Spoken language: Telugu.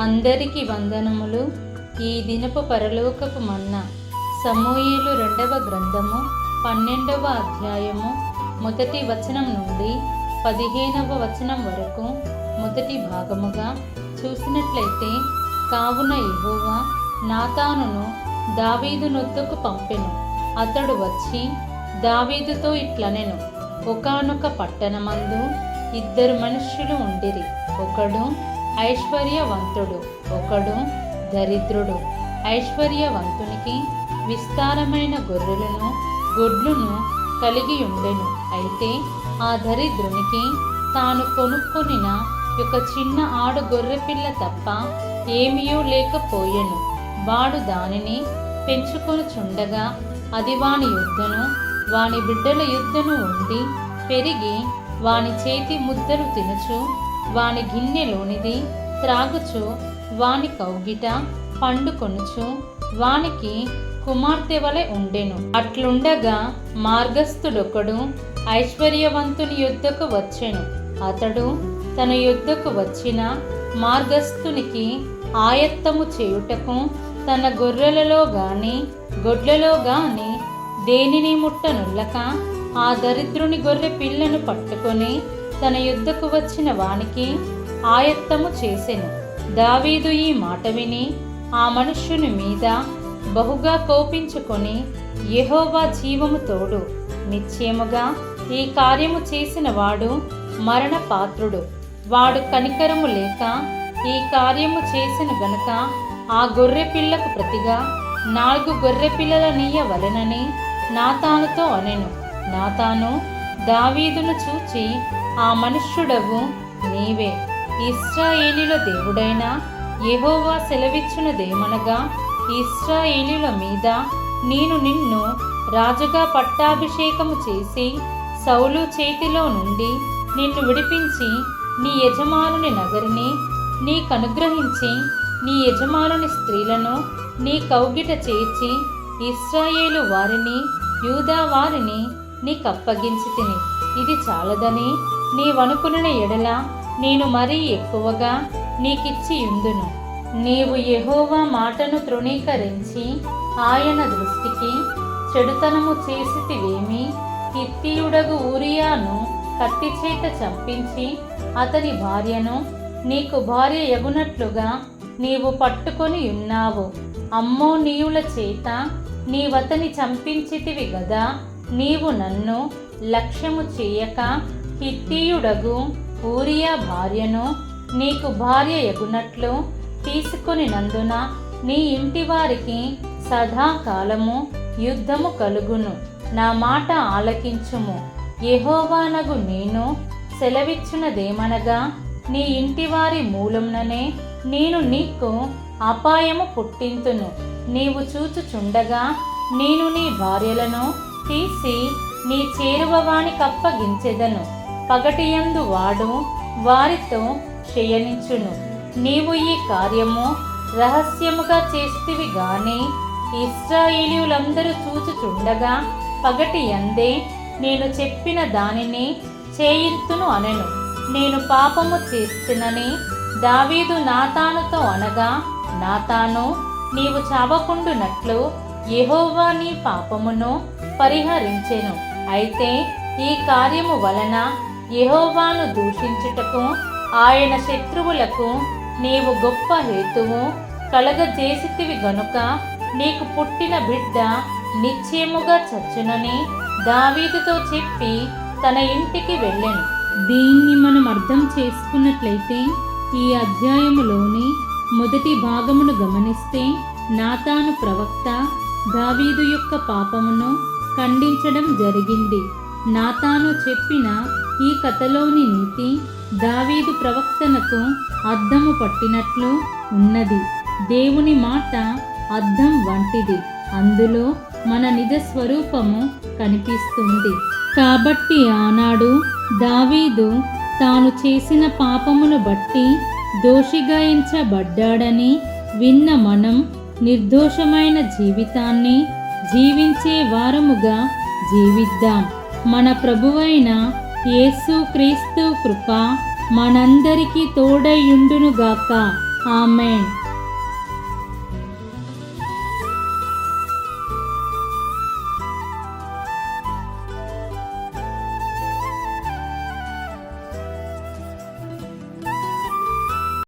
అందరికి వందనములు. ఈ దినపు పరలోకపు మన్న సమూయేలు రెండవ గ్రంథము పన్నెండవ అధ్యాయము మొదటి వచనం నుండి పదిహేనవ వచనం వరకు మొదటి భాగముగా చూసినట్లయితే కావున యెహోవా నాతానును దావీదు నొద్దుకు పంపెను. అతడు వచ్చి దావీదుతో ఇట్లనెను ఒకానొక పట్టణమందు ఇద్దరు మనుష్యులు ఉండిరి. ఒకడు ఐశ్వర్యవంతుడు ఒకడు దరిద్రుడు. ఐశ్వర్యవంతునికి విస్తారమైన గొర్రెలను గొడ్లును కలిగి ఉండెను అయితే ఆ దరిద్రునికి తాను కొనుక్కొనిన ఒక చిన్న ఆడు గొర్రెపిల్ల తప్ప ఏమీయో లేకపోయెను. వాడు దానిని పెంచుకొనుచుండగా అది వాని యుద్ధను వాని బిడ్డల యుద్ధను ఉండి పెరిగి వాని చేతి ముద్దలు తినుచు వాని గిన్నెలోనిది త్రాగుచు వాని కౌగిట పండుకొనుచు వానికి కుమార్తె వలె ఉండెను. అట్లుండగా మార్గస్థుడొకడు ఐశ్వర్యవంతుని యుద్ధకు వచ్చెను. అతడు తన యుద్ధకు వచ్చిన మార్గస్థునికి ఆయత్తము చేయుటకు తన గొర్రెలలో గాని గొడ్లలో గాని దేనిని ముట్టనుల్లక ఆ దరిద్రుని గొర్రె పిల్లను పట్టుకొని తన యుద్ధకు వచ్చిన వానికి ఆయత్తము చేసెను. దావీదు ఈ మాట విని ఆ మనుష్యుని మీద బహుగా కోపించుకొని యహోవా జీవము తోడు. నిశ్చయముగా ఈ కార్యము చేసిన వాడు మరణ పాత్రుడు వాడు కనికరము లేక ఈ కార్యము చేసిన గనుక ఆ గొర్రె పిల్లకు ప్రతిగా నాలుగు గొర్రె పిల్లల నీయవలెనని నాతానుతో అనెను. నాతాను దావీదును చూచి ఆ మనుష్యుడవు నీవే. ఇస్రాయేలీల దేవుడైన యహోవా సెలవిచ్చినదేమనగా ఇస్రాయేలీల మీద నేను నిన్ను రాజుగా పట్టాభిషేకము చేసి సౌలు చేతిలో నుండి నిన్ను విడిపించి నీ యజమానుని నగరిని నీకనుగ్రహించి నీ యజమానుని స్త్రీలను నీ కౌగిట చేర్చి ఇస్రాయేలు వారిని యూదా వారిని నీకప్పగించి తిని ఇది చాలదని నీవనుకున్న ఎడల నేను మరీ ఎక్కువగా నీకిచ్చి ఉందును నీవు యహోవా మాటను తృణీకరించి ఆయన దృష్టికి చెడుతనము చేసితివేమి? కిత్తియుడగు ఊరియాను కత్తి చేత చంపించి అతని భార్యను నీకు భార్య ఎగునట్లుగా నీవు పట్టుకొని ఉన్నావు అమ్మో నీవుల చేత నీవతని చంపించితివి గదా? నీవు నన్ను లక్ష్యము చేయక హిత్తీయుడగు ఊరియా భార్యను నీకు భార్య ఎగునట్లు తీసుకుని నందున నీ ఇంటి వారికి సదాకాలము యుద్ధము కలుగును. నా మాట ఆలకించుము. యహోవానగు నేను సెలవిచ్చినదేమనగా నీ ఇంటివారి మూలంననే నేను నీకు అపాయము పుట్టింతును. నీవు చూచుచుండగా నేను నీ భార్యలను తీసి నీ చేరువవానికప్పగించెదను పగటియందు వాడు వారితో క్షయణించును నీవు ఈ కార్యము రహస్యముగా చేస్తివి గాని ఇస్రాయేలీయులందరూ చూచుచుండగా పగటి అందే నేను చెప్పిన దానిని చేయింతును అనెను. నేను పాపము చేస్తునని దావీదు నాతానుతో అనగా నాతాను నీవు చావకుండునట్లు యహోవా నీ పాపమును పరిహరించెను. అయితే ఈ కార్యము వలన యహోవాను దూషించుటకు ఆయన శత్రువులకు నీవు గొప్ప హేతువు కలగజేసితివి గనుక నీకు పుట్టిన బిడ్డ నిశ్చయముగా చచ్చునని దావీదుతో చెప్పి తన ఇంటికి వెళ్ళెను. దీన్ని మనం అర్థం చేసుకున్నట్లయితే ఈ అధ్యాయములోని మొదటి భాగమును గమనిస్తే నాతాను ప్రవక్త దావీదు యొక్క పాపమును ఖండించడం జరిగింది. నాతాను చెప్పిన ఈ కథలోని నీతి దావీదు ప్రవక్తనకు అద్దము పట్టినట్లు ఉన్నది. దేవుని మాట అద్దం వంటిది. అందులో మన నిజ స్వరూపము కనిపిస్తుంది. కాబట్టి ఆనాడు దావీదు తాను చేసిన పాపమును బట్టి దోషిగాయించబడ్డాడని విన్న మనం నిర్దోషమైన జీవితాన్ని జీవించే వారముగా జీవిద్దాం. మన ప్రభువైన యేసు క్రీస్తు కృప మనందరికీ తోడయుండునుగాక ఆమెన్.